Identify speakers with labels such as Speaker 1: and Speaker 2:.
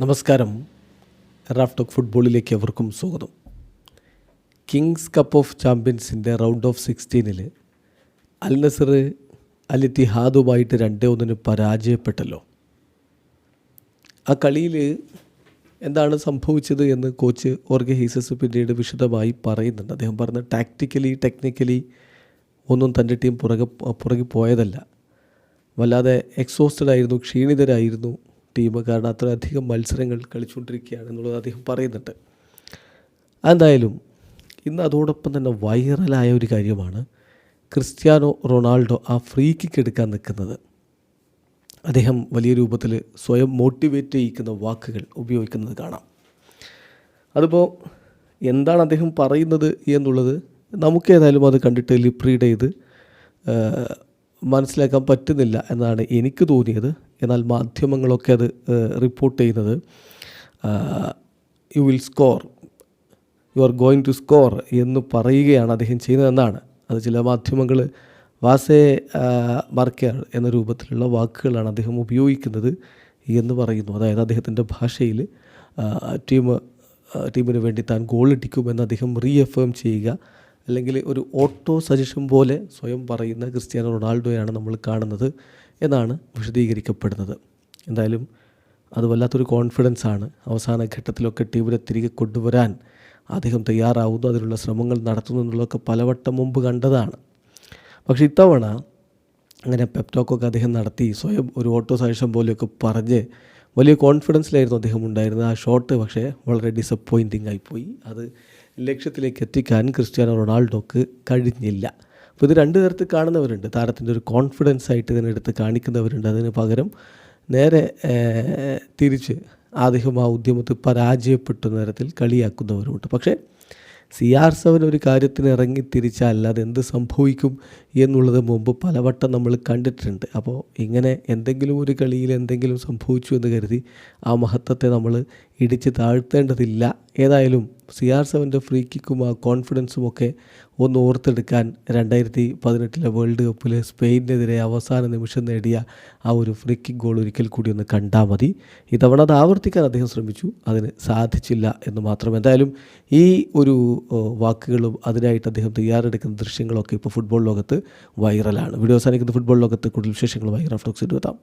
Speaker 1: നമസ്കാരം. Raf talk ഫുട്ബോളിലേക്ക് എവർക്കും സ്വാഗതം. കിങ്സ് കപ്പ് ഓഫ് ചാമ്പ്യൻസിന്റെ റൗണ്ട് ഓഫ് സിക്സ്റ്റീനിൽ അൽ നസർ അൽ ഇത്തിഹാദുമായിട്ട് രണ്ടേ ഒന്നിന് പരാജയപ്പെട്ടല്ലോ. ആ കളിയിൽ എന്താണ് സംഭവിച്ചത് എന്ന് കോച്ച് ഓർഗെ ഹീസസ് പിന്നീട് വിശദമായി പറയുന്നുണ്ട്. അദ്ദേഹം പറഞ്ഞ ടാക്റ്റിക്കലി ടെക്നിക്കലി ഒന്നും തന്റെ ടീം പുറകെ പുറകെ പോയതല്ല. വല്ലാതെ എക്സോസ്റ്റഡ് ആയിരുന്നു ക്ഷീണിതരായിരുന്നു ടീം കാരണം അത്രയധികം മത്സരങ്ങൾ കളിച്ചുകൊണ്ടിരിക്കുകയാണ് എന്നുള്ളത് അദ്ദേഹം പറയുന്നുണ്ട്. എന്തായാലും ഇന്ന് അതോടൊപ്പം തന്നെ വൈറലായ ഒരു കാര്യമാണ് ക്രിസ്ത്യാനോ റൊണാൾഡോ ആ ഫ്രീ കിക്ക് എടുക്കാൻ നിൽക്കുന്നത്. അദ്ദേഹം വലിയ രൂപത്തിൽ സ്വയം മോട്ടിവേറ്റ് ചെയ്യിക്കുന്ന വാക്കുകൾ ഉപയോഗിക്കുന്നത് കാണാം. അതിപ്പോൾ എന്താണ് അദ്ദേഹം പറയുന്നത് എന്നുള്ളത് നമുക്ക് ഏതായാലും അത് കണ്ടിട്ട് ലിപ്രീഡ് ചെയ്ത് മനസ്സിലാക്കാൻ പറ്റുന്നില്ല എന്നാണ് എനിക്ക് തോന്നിയത്. എന്നാൽ മാധ്യമങ്ങളൊക്കെ അത് റിപ്പോർട്ട് ചെയ്യുന്നത് you will score you are going to score എന്ന് പറയുകയാണ് അദ്ദേഹം ചെയ്യുന്നതെന്നാണ്. അത് ചില മാധ്യമങ്ങൾ വാസേ മർക്കർ എന്ന രൂപത്തിലുള്ള വാക്കുകളാണ് അദ്ദേഹം ഉപയോഗിക്കുന്നത് എന്ന് പറയുന്നു. അതായത് അദ്ദേഹത്തിന്റെ ഭാഷയിൽ ടീം ടീമിന് വേണ്ടി താൻ ഗോൾ അടിക്കുമെന്ന് അദ്ദേഹം റീഎഫേം ചെയ്യുക അല്ലെങ്കിൽ ഒരു ഓട്ടോ സജഷൻ പോലെ സ്വയം പറയുന്ന ക്രിസ്ത്യാനോ റൊണാൾഡോയാണ് നമ്മൾ കാണുന്നത് എന്നാണ് വിശദീകരിക്കപ്പെടുന്നത്. എന്തായാലും അത് വല്ലാത്തൊരു കോൺഫിഡൻസ് ആണ്. അവസാന ഘട്ടത്തിലൊക്കെ ടീമിനെ തിരികെ കൊണ്ടുവരാൻ അദ്ദേഹം തയ്യാറാവുന്നു. അതിനുള്ള ശ്രമങ്ങൾ നടത്തുന്നു എന്നുള്ളതൊക്കെ പലവട്ടം മുമ്പ് കണ്ടതാണ്. പക്ഷേ ഇത്തവണ അങ്ങനെ പെപ്റ്റോക്കൊക്കെ അദ്ദേഹം നടത്തി സ്വയം ഒരു ഓട്ടോ സജഷൻ പോലെയൊക്കെ പറഞ്ഞ് വലിയ കോൺഫിഡൻസിലായിരുന്നു അദ്ദേഹം ഉണ്ടായിരുന്നത്. ആ ഷോട്ട് പക്ഷേ വളരെ ഡിസപ്പോയിന്റിംഗ് ആയിപ്പോയി അത് ലക്ഷ്യത്തിലേക്ക് എത്തിക്കാൻ ക്രിസ്ത്യാനോ റൊണാൾഡോക്ക് കഴിഞ്ഞില്ല. അപ്പോൾ ഇത് രണ്ട് തരത്തിൽ കാണുന്നവരുണ്ട്. താരത്തിന്റെ ഒരു കോൺഫിഡൻസ് ആയിട്ട് ഇതിനെടുത്ത് കാണിക്കുന്നവരുണ്ട്. അതിന് പകരം നേരെ തിരിച്ച് അദ്ദേഹം ആ ഉദ്യമത്തിൽ പരാജയപ്പെട്ട നേരത്തിൽ കളിയാക്കുന്നവരുമുണ്ട്. പക്ഷേ സി ആർ സെവൻ ഒരു കാര്യത്തിന് ഇറങ്ങി തിരിച്ചാൽ അത് എന്ത് സംഭവിക്കും എന്നുള്ളത് മുമ്പ് പലവട്ടം നമ്മൾ കണ്ടിട്ടുണ്ട്. അപ്പോൾ ഇങ്ങനെ എന്തെങ്കിലും ഒരു കളിയിൽ എന്തെങ്കിലും സംഭവിച്ചു എന്ന് കരുതി ആ മഹത്വത്തെ നമ്മൾ ഇടിച്ച് താഴ്ത്തേണ്ടതില്ല. ഏതായാലും സി ആർ സെവന്റെ ഫ്രീ കിക്കും ആ കോൺഫിഡൻസും ഒക്കെ ഒന്ന് ഓർത്തെടുക്കാൻ രണ്ടായിരത്തി പതിനെട്ടിലെ വേൾഡ് കപ്പിൽ സ്പെയിനെതിരെ അവസാന നിമിഷം നേടിയ ആ ഒരു ഫ്രീ കിക്ക് ഗോൾ ഒരിക്കൽ കൂടി ഒന്ന് കണ്ടാൽ മതി. ഇത്തവണ അത് ആവർത്തിക്കാൻ അദ്ദേഹം ശ്രമിച്ചു. അതിന് സാധിച്ചില്ല എന്ന് മാത്രം. എന്തായാലും ഈ ഒരു വാക്കുകളും അതിനായിട്ട് അദ്ദേഹം തയ്യാറെടുക്കുന്ന ദൃശ്യങ്ങളൊക്കെ ഇപ്പോൾ ഫുട്ബോൾ ലോകത്ത് വൈറലാണ് വീഡിയോ അവസാനിക്കുന്ന ഫുട്ബോൾ ലോകത്ത് കൂടുതൽ വിശേഷങ്ങളുമായി റഫ്ലോക്സ് എത്താം.